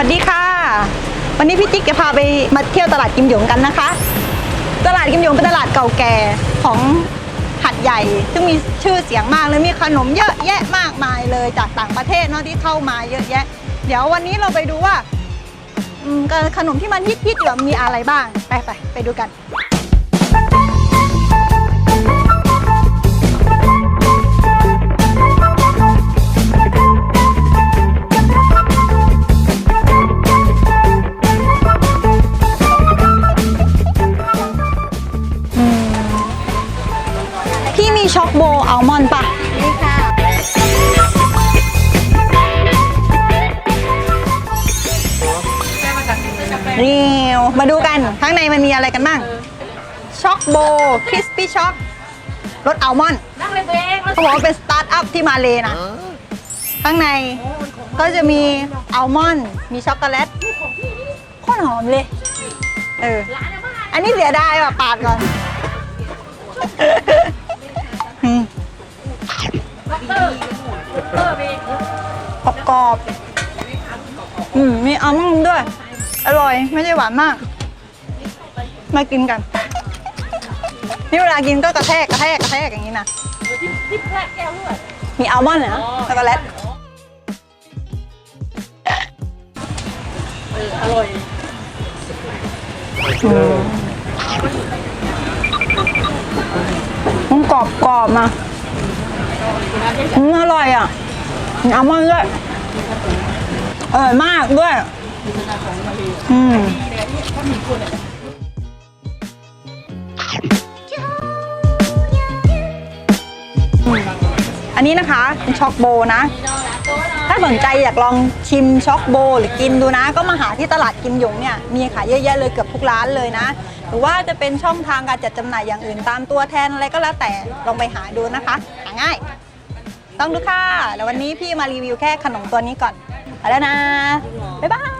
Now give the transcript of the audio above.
วัสดีค่ะ วันนี้พี่จิ๊กจะพาไปมาเที่ยวตลาดกิมหยงกันนะคะ ตลาดกิมหยงเป็นตลาดเก่าแก่ของหัดใหญ่ ซึ่งมีชื่อเสียงมากเลยมีขนมเยอะแยะมากมายเลยจากต่างประเทศเนาะที่เข้ามาเยอะแยะ เดี๋ยววันนี้เราไปดูว่าขนมที่มันฮิตๆมีอะไรบ้าง ไปไปไปดูกัน ช็อกโบอัลมอนด์ปะนี่ค่ะ นี่มาดูกัน ข้างในมันมีอะไรกันบ้าง ช็อกโบคริสปี้ช็อกรสอัลมอนด์นั่งเลยตัวเองเขาบอกว่าเป็นสตาร์ทอัพที่มาเลยนะ ข้างในก็จะมีอัลมอนด์มีช็อกโกแลตโคตรหอมเลย เออ อันนี้เสียดายว่ะปาดก่อน กรอบๆอืมมีอัลมอนด์ด้วย อร่อยไม่ได้หวานมาก มากินกัน นี่เวลากินก็กระแทกกระแทกกระแทกอย่างนี้นะที่ที่แพร่แก้วเลือดมีอัลมอนด์เหรอช็อกโกแลตเอออร่อยมันกรอบกรอบๆมาอืมอร่อยอะมี อัลมอนด์ด้วยอร่อยมากด้วย อืมอันนี้นะคะเป็นช็อกโบนะ ถ้าสนใจอยากลองชิมช็อกโบหรือกินดูนะ ก็มาหาที่ตลาดกิมหยงเนี่ย มีขายเยอะแยะเลยเกือบทุกร้านเลยนะ หรือว่าจะเป็นช่องทางการจัดจำหน่ายอย่างอื่นตามตัวแทนอะไรก็แล้วแต่ลองไปหาดูนะคะ หาง่าย ต้องดูค่ะ แล้ววันนี้พี่มารีวิวแค่ขนมตัวนี้ก่อนไปแล้วนะ บ๊าย